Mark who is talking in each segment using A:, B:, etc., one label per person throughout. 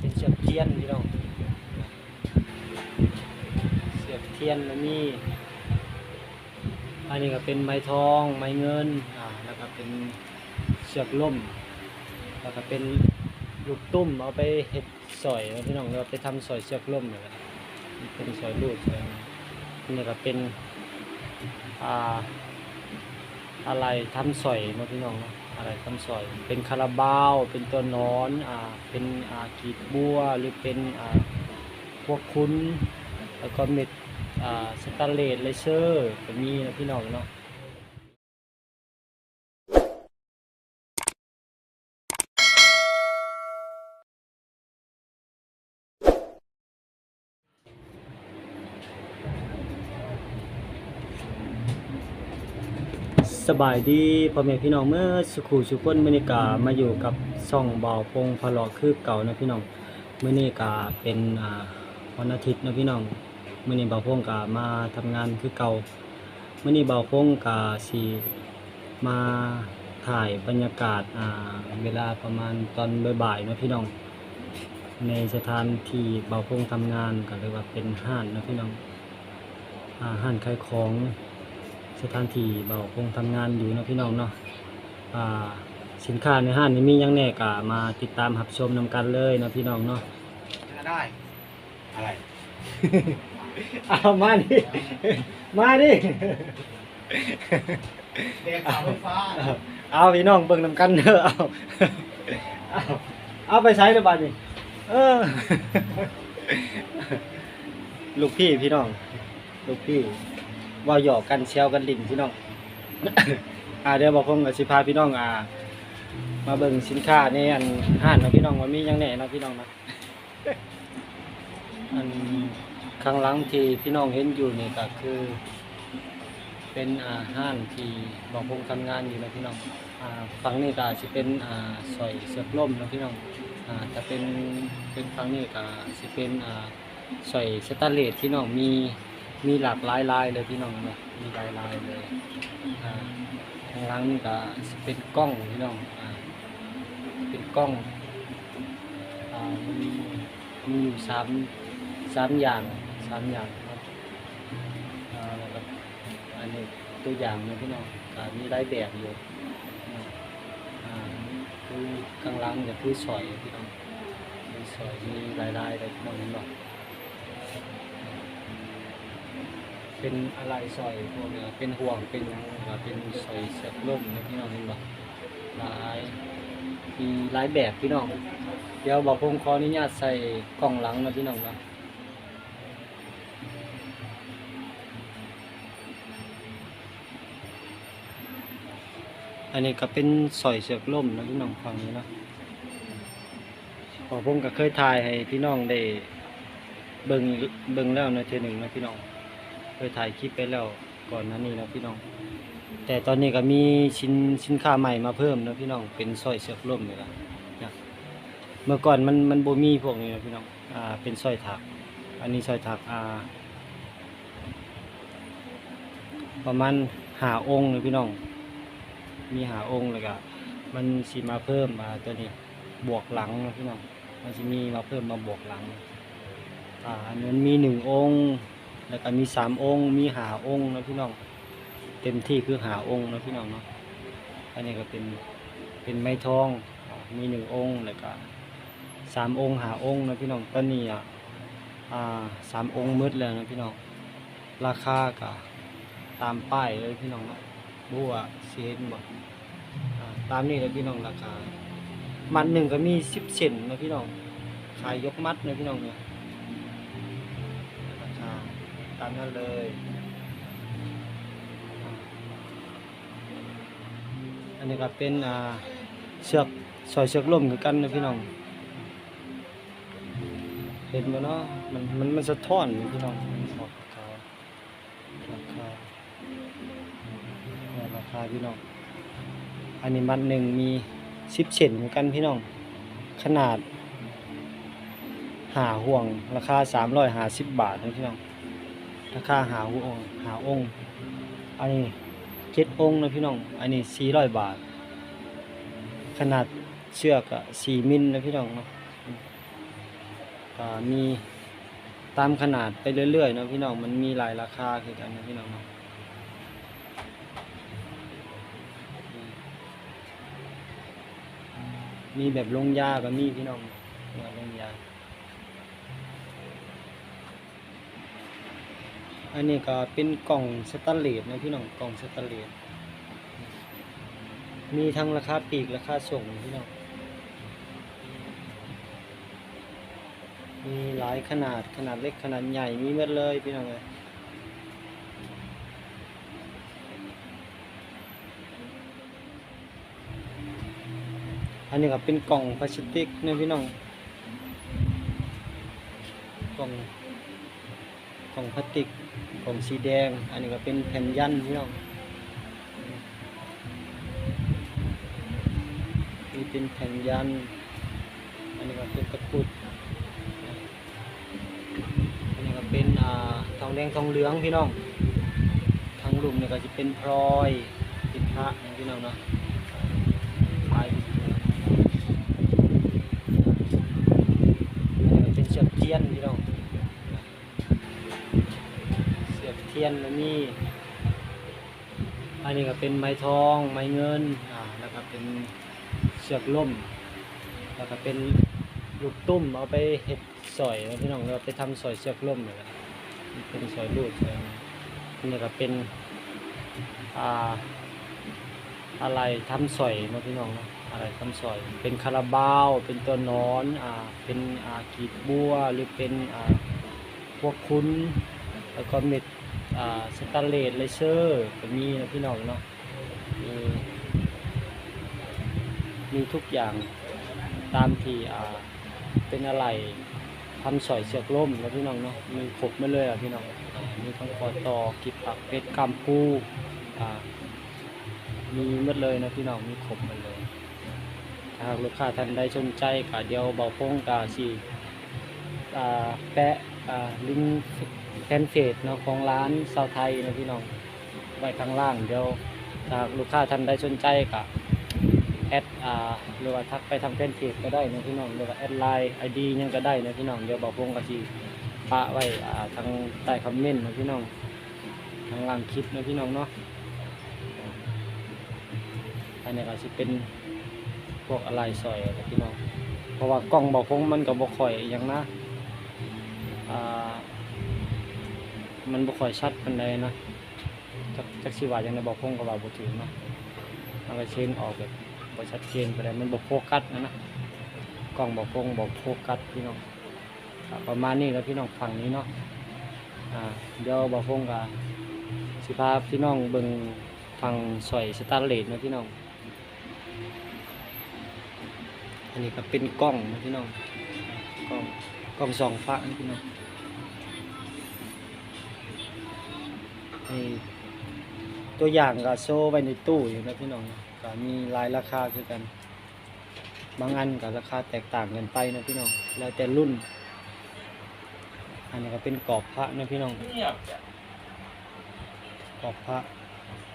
A: เป็นเชือกเทียนพี่น้องเชือกเทียนแล้วมีอันนี้ก็เป็นไม้ทอง ไม้เงินอ่าแล้วก็เป็นเชือกล่ม แล้วก็เป็นลูกตุ้มเอาไปเห็ดสอยนะพี่น้องเราไปทำสอยเชือกล่มเลยนะเป็นสอยลูกสอยนี่ก็เป็นอ่าอะไรทำสอยนะพี่น้องเนาะ อะไรคำสอยเป็นคาราบาว เป็นตัวนอนอ่าเป็นอ่ากีบบัวหรือเป็นอ่าพวกคุ้น แล้วก็เม็ดอ่าสตาเลสเลเซอร์ก็มีนะพี่น้องเนาะ สบายดีพ่อแม่พี่น้องเมื่อสุขูสุขคนมือนิกามาอยู่กับช่องเบาพงพะลาะคือเก่านะพี่น้องมื้อนี้กาเป็นวันอาทิตย์นะพี่น้องมื้อนี้เบาพงกามาทำงานคือเก่ามื้อนี้เบาพงกาสิมาถ่ายบรรยากาศอ่าเวลาประมาณตอนบ่ายๆนะพี่น้อง ในสถานที่เบาพงทำงานก็เรียกว่าเป็นห้านนะพี่น้องอ่าห้านขายของ สถานที่เบาคงทำงานอยู่เนาะพี่น้องเนาะอ่าสินค้าในห้างนี้มีหยังแน่กะมาติดตามรับชมนำกันเลยเนาะพี่น้องเนาะ
B: ได้ อะไร
A: เอามาดิ มาดิ
B: เด็กเสาไฟฟ้า
A: เอาพี่น้องเบิ่งนำกันเด้อเอาเอาเอาไปใช้เด้อบัดนี้เออ ลูกพี่พี่น้อง ลูกพี่เว่าหยอกกันแซวกันลิ่นพี่น้อง อ่าเดี๋ยวบอกคงกับสิพาพี่น้องอ่า มาเบิ่งสินค้าในอันห้านนะพี่น้องว่ามีหยังแหน่เนาะพี่น้องนะ อันข้างหลังที่พี่น้องเห็นอยู่นี่ก็คือ เป็นอ่าห้างที่บอกคงทำงานอยู่นะพี่น้องอ่าฝั่งนี้ก็สิเป็นอ่าสอยเสือกล่มนะพี่น้องอ่าถ้าเป็นเป็นฝั่งนี้ก็สิเป็นอ่าสอยสแตนเลสพี่น้องมี มีหลากหลายลายเลยพี่น้องเนาะมีหลายลายเลยอ่าข้างหล่างนี่ก็เป็นกล้องพี่น้องอ่าเป็นกล้องอ่ามีมีอยู่สามสามอย่างสามอย่างครับอ่าแล้วก็อันนี้ตัวอย่างนะพี่น้องอ่ามีหลายแบบอยู่อ่าคือข้างหล่างจะคือสอยพี่น้องมีสอยมีหลายลายเลยพี่น้องเห็นบ่ เป็นอะไรสอยพวกเนี้เป็นห่วงเป็นยังอ่าเป็นสอยเสียบล่มนะพี่น้องเห็นบ่หลายมีหลายแบบพี่น้อง เดี๋ยวบอกผมขออนุญาตใส่กล่องหลังนะพี่น้องนะอันนี้ก็เป็นสอยเสือกล่มนะพี่น้องฟังนี้เนาะพอผมก็เคยถ่ายให้พี่น้องได้เบิ่งเบิ่งแล้วนะเทหนึ่งนะพี่น้อง เคยถ่ายคลิปไปแล้วก่อนหนั้นนี่นะพี่น้อง แต่ตอนนี้ก็มีชิ้นสินค้าใหม่มาเพิ่มนะพี่น้องเป็นสร้อยเสือกล่มนี่ละนะเมื่อก่อนมันมันโบมีพวกนี้นะพี่น้องอ่าเป็นสร้อยถัก อันนี้สร้อยถักอ่าประมาณหาองค์เลยพี่น้อง มีหาองค์เลยก็มันสิมาเพิ่มมาตัวนี้บวกหลังนะพี่น้องมันจะมีมาเพิ่มมาบวกหลังอ่าอันนั้นมีหนึ่งองค์ แล้วก็มีสามองค์ มีหาองค์นะพี่น้อง เต็มที่คือหาองค์นะพี่น้องเนาะ อันนี้ก็เป็นเป็นไม้ทอง มีหนึ่งองค์แล้วก็สามองค์หาองค์นะพี่น้องตอนนี้อะอ่าสามองค์มืดแล้วนะพี่น้อง ราคาก็ตามป้ายเลยพี่น้องเนาะบัวเสียนบอ่าตามนี้เลยพี่น้องราคา มัดหนึ่งก็มีสิบเซนนะพี่น้อง ขายยกมัดนะพี่น้องเนี่ย ตามนั้นเลยอันนี้ก็เป็นเชือกซอยเชือกล่มคือกันนะพี่น้อง เห็นบ่เนาะมันมันมันสะท้อนพี่น้องราคาราคาราคาพี่น้อง อันนี้มัดหนึ่งมีสิบเซนเหมือนกันพี่น้อง ขนาดหาห่วงราคาสามร้อยหาสิบบาทนะพี่น้อง ราคาหาห่วงหาองค์ อันนี้เจ็ดองค์นะพี่น้อง อันนี้สี่ร้อยบาท ขนาดเชือกอะ4มิลนะพี่น้องเนาะก็มีตามขนาดไปเรื่อยๆนะพี่น้อง มันมีหลายราคาคือกันนะพี่น้องเนาะมีแบบลงยาก็มีพี่น้องลงยา อันนี้ก็เป็นกล่องสแตนเลสนะพี่น้องกล่องสแตนเลสมีทั้งราคาปีกราคาส่งพี่น้องมีหลายขนาดขนาดเล็กขนาดใหญ่มีหมดเลยพี่น้องเลยอันนี้ก็เป็นกล่องพลาสติกนะพี่น้องกล่องกล่องพลาสติก กล่องสีแดง อันนี้ก็เป็นแผ่นยันพี่น้องนี่เป็นแผ่นยัน อันนี้ก็เป็นตะกุดอันนี้ก็เป็นอ่าทองแดงทองเหลืองพี่น้องทางหลุมเนี่ยก็จะเป็นพลอยเป็นพระพี่น้องเนาะพายอันนี้ก็เป็นเชือกเทียนพี่น้อง คียนแล้วมี อันนี้ก็เป็นไม้ทองไม้เงินอ่าแล้วก็เป็นเชือกล่ม แล้วก็เป็นลูกตุ้มเอาไปเห็ดสอยนะพี่น้องเราไปทำสอยเชือกล่มเลยเป็นสอยลูดสอยนี่ก็เป็นอ่าอะไรทำสอยนะพี่น้องนะอะไรทำสอย เป็นคาราบาว เป็นตัวนอนอ่าเป็นอ่ากีบบัวหรือเป็นอ่าพวกคุ้นแล้วก็เม็ด สแตนเลสเลเซอร์ก็มีนะพี่น้องเนาะมีมีทุกอย่างตามที่เป็นอะไรทำสอยเสือกล่มแล้วพี่น้องเนาะมีครบมาเลยอะพี่น้องมีทั้งคอตอกิบปักเป็ดกำปูมีหมดเลยนะพี่น้องมีครบหมดเลยหากลูกค้าท่านใดสนใจก็เดี๋ยวเบาพงกาสีแปะลิงก์ แฟนเพจเนาะของร้านสาวไทยนะพี่น้องไว้ข้างล่างเดี๋ยวถ้าหากลูกค้าท่านใดสนใจก็แอดอ่าหรือว่าทักไปทางแฟนเพจก็ได้นะพี่น้องหรือว่าแอดไลน์ไอดียังก็ได้นะพี่น้องเดี๋ยวบอกพงกะทีปะไว้อ่าทางใต้คอมเมนต์นะพี่น้องทางล่างคลิปนะพี่น้องเนาะอันนี้ก็สิเป็นพวกอะไรซอยนะพี่น้องเพราะว่ากล้องบอกพงมันก็บ่ค่อยอย่างนะอ่า มันบ่ค่อยชัดปานใดนะจักจักสิว่าจังไดบอกพงก็ว่าบ่ถึงเนาะมันก็เช็นออกแบบบ่ชัดเจนไปเลยมันบ่โฟกัสนะนะกล้องบ่ฟงบ่โฟกัสพี่น้องประมาณนี้แล้วพี่น้องฝั่งนี้เนาะอ่าเดี๋ยวบ่ฟงก็สิพาพี่น้องเบิ่งฝั่งสอยสตาร์เลสนะพี่น้องอันนี้ก็เป็นกล้องนะพี่น้องกล้องกล้องสองฟ้านะพี่น้องนี่ ตัวอย่างก็โชว์ไว้ในตู้อยู่นะพี่น้องก็มีหลายราคาคือกัน บางอันก็ราคาแตกต่างกันไปนะพี่น้องแล้วแต่รุ่น อันนี้ก็เป็นกรอบพระนะพี่น้องกรอบพระ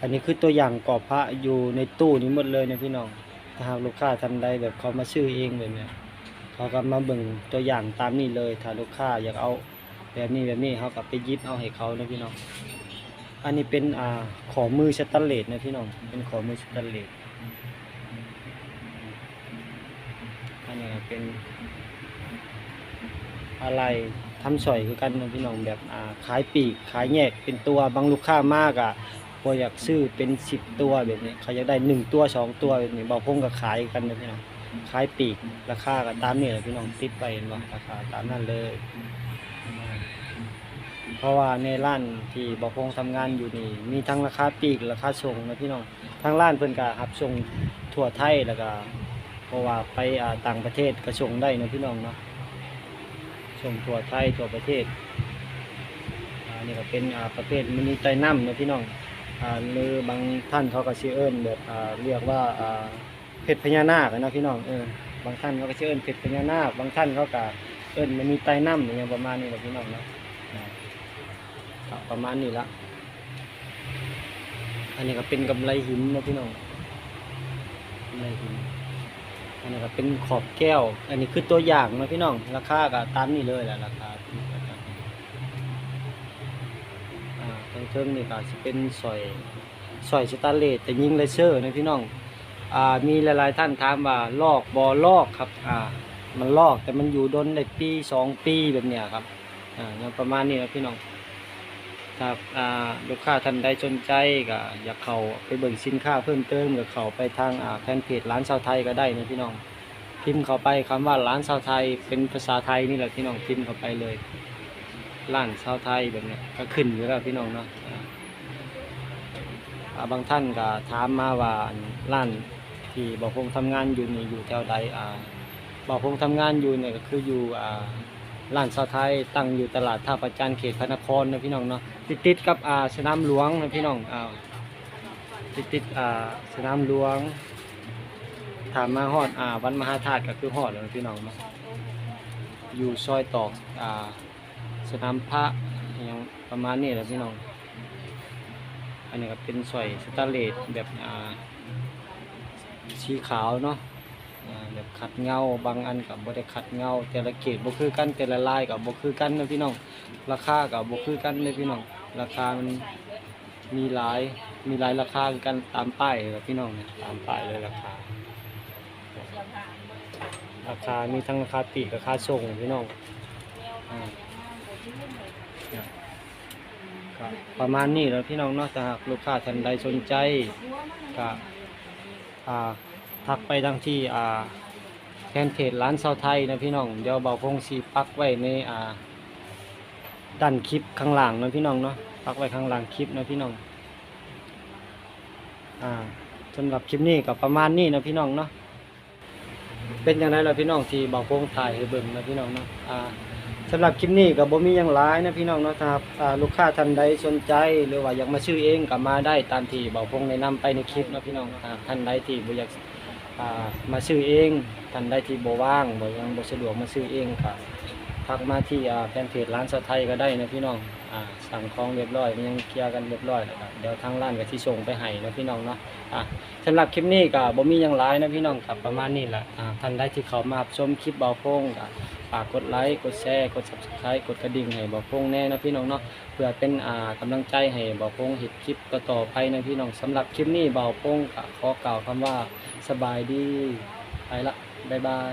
A: อันนี้คือตัวอย่างกรอบพระอยู่ในตู้นี้หมดเลยนะพี่น้องถ้าหากลูกค้าทันใดแบบเขามาซื้อเองแบบเนี้ยเขาก็มาเบิ่งตัวอย่างตามนี้เลยถ้าลูกค้าอยากเอาแบบนี้แบบนี้เขาก็ไปยิบเอาให้เขานะพี่น้อง อันนี้เป็นอ่าขอมือสแตนเลสนะพี่น้อง เป็นขอมือสแตนเลสอันนี้เป็นอะไรทำสอยคือกันนะพี่น้องแบบอ่าขายปีกขายแยกเป็นตัวบางลูกค้ามากอะพออยากซื้อเป็นสิบตัวแบบนี้เขาอยากได้หนึ่งตัวสองตัวแบบนี้บางพงก็ขายกันนะพี่น้องขายปีกราคาก็ตามนี่แหละพี่น้องติดไปเห็นบ่ราคาตามนั้นเลย เพราะว่าในร้านที่บอพงทำงานอยู่นี่ มีทั้งราคาปลีกราคาส่งนะพี่น้องทางร้านเพิ่นก็รับส่งทั่วไทยแล้วก็เพราะว่าไปอ่าต่างประเทศก็ส่งได้นะพี่น้องเนาะส่งทั่วไทยทั่วประเทศอ่านี่ก็เป็นอ่าประเภทมินิไตน้ำนะพี่น้องอ่าหรือบางท่านเขาก็ชื่อเอิ้นแบบอ่าเรียกว่าอ่าเพชรพญานาคอะนะพี่น้องเออบางท่านเขาก็ชื่อเอิ้นเพชรพญานาคบางท่านเขาก็เอิ้นมินิไตน้ำอย่างประมาณนี้แหละพี่น้องเนาะ ประมาณนี้ละอันนี้ก็เป็นกำไรหินนะพี่น้องกำไรหินอันนี้ก็เป็นขอบแก้ว อันนี้คือตัวอย่างนะพี่น้อง ราคาก็ตามนี้เลยแหละราคาที่ประกันอ่างเทิงนี่ก็สิเป็นสอยสอยสแตนเลสแต่ยิงเลเซอร์นะพี่น้องอ่ามีหลายๆท่านถามว่าลอกบอลอกครับอ่ามันลอกแต่มันอยู่ดนได้ปีสองปีแบบเนี้ยครับอ่าประมาณนี้นะพี่น้อง ถ้าอ่าลูกค้าท่านใดสนใจก็อยากเข้าไปเบิ่งสินค้าเพิ่มเติมก็เข้าไปทางอ่าแฟนเพจร้านชาวไทยก็ได้นะพี่น้อง พิมพ์เข้าไปคำว่าร้านชาวไทยเป็นภาษาไทยนี่แหละพี่น้องพิมพ์เข้าไปเลยร้านชาวไทยแบบเนี้ยก็ขึ้นอยู่แล้วพี่น้องเนาะบางท่านก็ถามมาว่าร้านที่บอกผมทำงานอยู่นี่อยู่แถวใดอ่าบอกผมทำงานอยู่เนี่ยก็คืออยู่อ่าร้านชาวไทยตั้งอยู่ตลาดท่าประจันเขตพระนครนะพี่น้องเนาะ ติดติดๆกับอ่าสนามหลวงนะพี่น้องอ่าติดติดๆอ่าสนามหลวงถามมาฮอดอ่าวันมหาธาตุก็คือฮอดแล้วนะพี่น้องเนาะอยู่ซอยตอกอ่าสนามพระอหยังประมาณนี้แหละพี่น้อง อันนี้ก็เป็นซอยสแตนเลสแบบอ่าสีขาวเนาะอ่าแบบขัดเงาบางอันกับบ่ได้ขัดเงาแต่ละเกรดบ่คือกันแต่ละลายกับบ่คือกันนะพี่น้องราคากับบ่คือกันเลยพี่น้อง ราคามันมีหลายมีหลายราคากันตามป้ายครับพี่น้องเนี่ยตามป้ายเลยราคา ราคามีทั้งราคาปีกราคาส่งพี่น้องประมาณนี้แล้วพี่น้องเนาะถ้าหากลูกค้าท่านใดสนใจก็ทักไปทางที่แฟนเพจร้านเซาไทยนะพี่น้องเดี๋ยวเบาคงสีปักไว้ในอ่า ด้านคลิปข้างหลังนะพี่น้องเนาะปักไว้ข้างหลังคลิปนะพี่น้อง อ่าสำหรับคลิปนี้ก็ประมาณนี้นะพี่น้องเนาะ เป็นอย่างไรล่ะพี่น้องที่เบาคงถ่ายให้เบิ่งนะพี่น้องเนาะ อ่าสำหรับคลิปนี้ก็บ่มีหยังหลายนะพี่น้องเนาะถ้าอ่าลูกค้าท่านใดสนใจหรือว่าอยากมาซื้อเองก็มาได้ตามที่เบาคงแนะนำไปในคลิปนะพี่น้องอ่าท่านใดที่บ่อยากอ่ามาซื้อเองท่านใดที่บ่ว่างบ่ยังบ่สะดวกมาซื้อเองก็ ทักมาที่แฟนเพจร้านสะไทยก็ได้นะพี่น้องอ่าสั่งของเรียบร้อยมันยังเคลียร์กันเรียบร้อยแล้วครับเดี๋ยวทางร้านก็สิส่งไปให้นะพี่น้องเนาะอ่าสำหรับคลิปนี้ก็บ่มีหยังหลายนะพี่น้องครับประมาณนี้แหละอ่าท่านใดที่เขามาชมคลิปเบาโพงก็ฝากกดไลค์กดแชร์กด Subscribe กดกระดิ่งให้เบาโพงแน่นะพี่น้องเนาะเพื่อเป็นอ่ากำลังใจให้เบาโพงเฮ็ดคลิปต่อๆไปนะพี่น้องสำหรับคลิปนี้เบาโพงก็ขอกล่าวคำว่าสบายดีไปละบ๊ายบาย